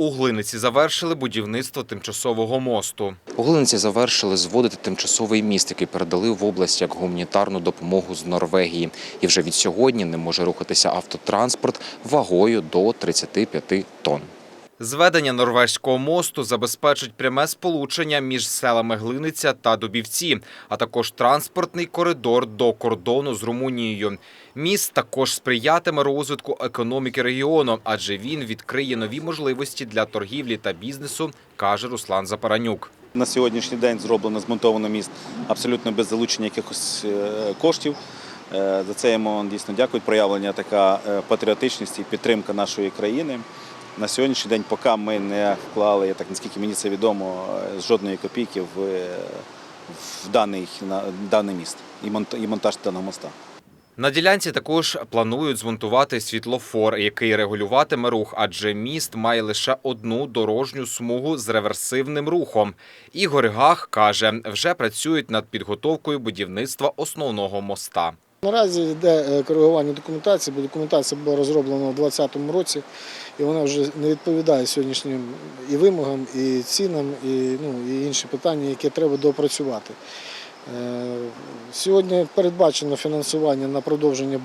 У Глиниці завершили будівництво тимчасового мосту. У Глиниці завершили зводити тимчасовий міст, який передали в область як гуманітарну допомогу з Норвегії. І вже від сьогодні не може рухатися автотранспорт вагою до 35 тонн. Зведення норвезького мосту забезпечить пряме сполучення між селами Глиниця та Дубівці, а також транспортний коридор до кордону з Румунією. Міст також сприятиме розвитку економіки регіону, адже він відкриє нові можливості для торгівлі та бізнесу, каже Руслан Запаранюк. На сьогоднішній день зроблено, змонтовано міст абсолютно без залучення якихось е, коштів. Е, За це йому дійсно дякують. Проявлення така е, патріотичність і підтримка нашої країни. На сьогоднішній день, поки ми не вклали, так наскільки мені це відомо, е, жодної копійки в, е, в даний, на даний міст і монтаж даного моста. На ділянці також планують змонтувати світлофор, який регулюватиме рух, адже міст має лише одну дорожню смугу з реверсивним рухом. Ігор Гах каже, вже працюють над підготовкою будівництва основного моста. Наразі йде е, коригування документації, бо документація була розроблена у 2020 році, і вона вже не відповідає сьогоднішнім і вимогам, і цінам, і, ну, і інші питання, які треба доопрацювати. Е, Сьогодні передбачено фінансування на продовження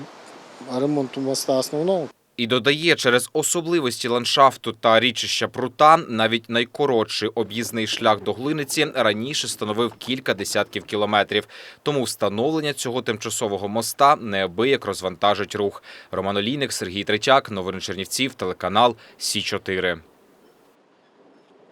ремонту моста основного. І додає, через особливості ландшафту та річища Прута навіть найкоротший об'їзний шлях до Глиниці раніше становив кілька десятків кілометрів. Тому встановлення цього тимчасового моста неабияк розвантажить рух. Роман Олійник, Сергій Третяк, Новини Чернівців, телеканал Сі 4